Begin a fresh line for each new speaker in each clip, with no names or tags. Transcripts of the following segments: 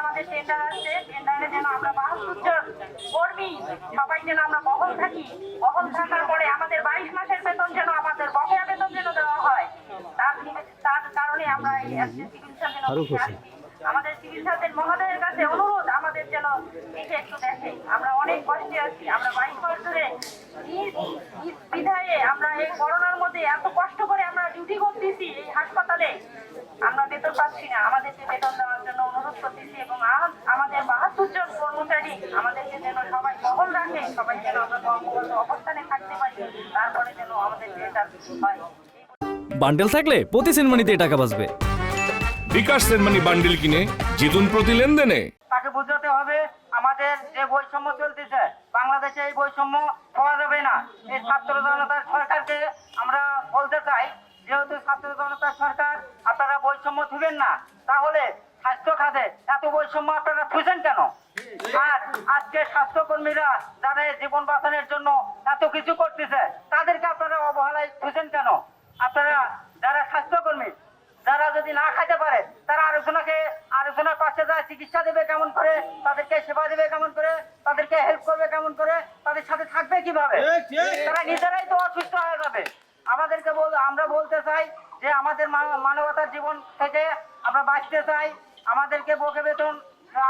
আমাদের টেন্ডার তার কারণে আমরা আমাদের মহোদয়ের কাছে অনুরোধ আমাদের যেন এটা একটু দেখে। আমরা অনেক কষ্টে আছি। আমরা বাইশ মাস ধরে বিধায়ে আমরা এই করোনার মধ্যে এত কষ্ট করে ডিউটি করতেছি এই হাসপাতালে। আমরা বেতন পাচ্ছি না। আমাদেরকে বেতন দেওয়ার জন্য অনুরোধ করতেছি এবং আম- আমাদের বাহাত্তর জন কর্মচারী আমাদেরকে যেন সবাই বহল রাখে সবাই যেন আমরা অবস্থানে থাকতে পারি তারপরে যেন আমাদের এটা হয়।
বান্ডেল থাকলে প্রতি সেনমানিতে টাকা বাঁচবে।
বিকাশ সেনমানি বান্ডেল কিনে জিতুন প্রতি লেনদেনে।
তাকে বোঝাতে হবে আমাদের যে বৈষম্য চলতেছে বাংলাদেশে এই বৈষম্য হওয়া যাবে না। এই ছাত্র জনতার সরকারকে আমরা বলতে চাই বৈষম্য থুবেন না তাহলে স্বাস্থ্য খাতে এত বৈষম্য আপনারা থুছেন কেন? আর আজকে স্বাস্থ্যকর্মীরা যারা জীবন বাঁচানোর জন্য এত কিছু করতেছে তাদেরকে আপনারা অবহেলায় থুছেন কেন? আপনারা যারা স্বাস্থ্যকর্মী যারা যদি না খাইতে পারে তারা আরেকজনকে আরেকজনের পাশে যায় চিকিৎসা দেবে কেমন করে তাদেরকে সেবা দেবে কেমন করে তাদেরকে হেল্প করবে কেমন করে তাদের সাথে থাকবে কীভাবে? তারা নিজেরাই তো অসুস্থ হয়ে যাবে। আমাদেরকে বল আমরা বলতে চাই যে আমাদের মানবতার জীবন থেকে আমরা বাঁচতে চাই, আমাদেরকে বকে বেতন,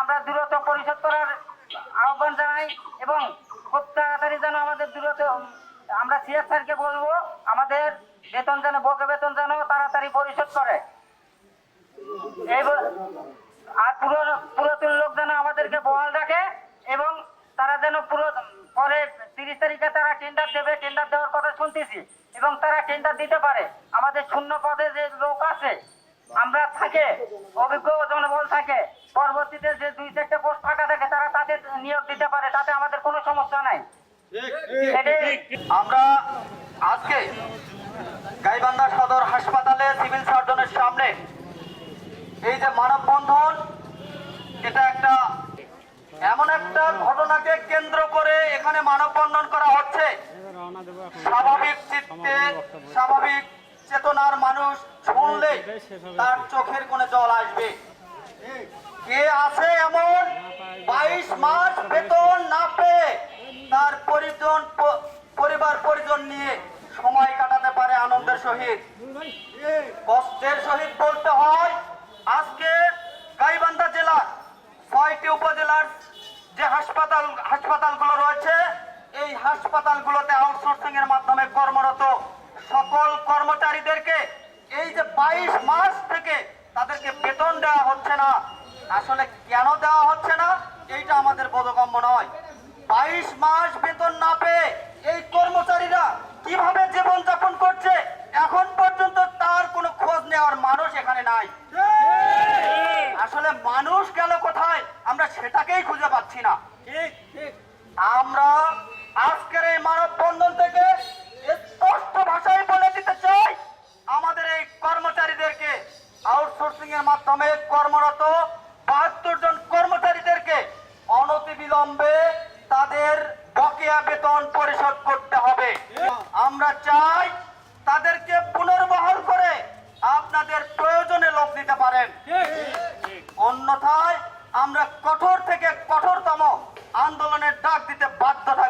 আমরা দূরত্ব পরিশোধ করার আহ্বান জানাই এবং খুব তাড়াতাড়ি যেন আমাদের দূরত্ব, আমরা সিএস স্যারকে বলব, আমাদের বেতন যেন, বকে বেতন যেন তাড়াতাড়ি পরিশোধ করে। এই আর পুরো পুরাতন লোক যেন আমাদেরকে বহাল রাখে এবং তারা যেন পুরো পরে তিরিশ তারিখে তারা টেন্ডার দেবে টেন্ডার দেওয়ার কথা শুনতেছি। এবং তারা টেন্ডার দিতে পারে। আমাদের শূন্য পদে যে লোক আছে, আমরা থাকে, অভিজ্ঞ জনবল থাকে, পরবর্তীতে যে দুই চারটে পোস্ট ফাঁকা থাকে, তারা তাদের নিয়োগ দিতে পারে। তাতে আমাদের কোনো সমস্যা নাই।
আমরা আজকে গাইবান্ধা সদর হাসপাতালে সিভিল সার্জনের সামনে এই যে মানববন্ধন, এটা একটা এমন একটা ঘটনাকে কেন্দ্র করে এখানে মানববন্ধন করা হচ্ছে। স্বাভাবিক চিত্তে, স্বাভাবিক চেতনার মানুষ শুনলে তার চোখের কোণে জল আসবে। কে আছে এমন? বাইশ মাস বেতন না পেয়ে তার পরিজন, পরিবার পরিজন নিয়ে সময় কাটাতে পারে আনন্দের সহিত। কষ্টের সহিত বলতে হয়, আজকে গাইবান্ধা জেলার উপজেলার যে হাসপাতাল, হাসপাতালগুলো রয়েছে, এই হাসপাতালগুলোতে আউটসোর্সিং এর মাধ্যমে কর্মরত সকল কর্মচারীদেরকে এই যে বাইশ মাস থেকে তাদেরকে বেতন দেওয়া হচ্ছে না, আসলে কেন দেওয়া হচ্ছে না এইটা আমাদের বোধগম্য নয় বাইশ মাস বেতন না পেয়ে এই কর্মচারীরা কীভাবে জীবন যাপন করছে এখন পর্যন্ত তার কোনো খোঁজ নেওয়ার মানুষ এখানে নাই আসলে মানুষ গেল কোথায় আমরা সেটাকেই খুঁজে পাচ্ছি না। আমরা আজকের এই মানববন্ধন থেকে স্পষ্ট ভাষায় বলে দিতে চাই, আমাদের এই কর্মচারীদেরকে আউটসোর্সিং এর মাধ্যমে কর্মরত বাহাত্তর জন কর্মচারীদেরকে অনতিবিলম্বে তাদের বকেয়া বেতন পরিশোধ করতে হবে। আমরা চাই তাদেরকে পুনর্বহাল করে আপনাদের প্রয়োজনে লোক দিতে পারেন। অন্যথায় আমরা কঠোর থেকে কঠোরতম আন্দোলনের ডাক দিতে বাধ্য থাকব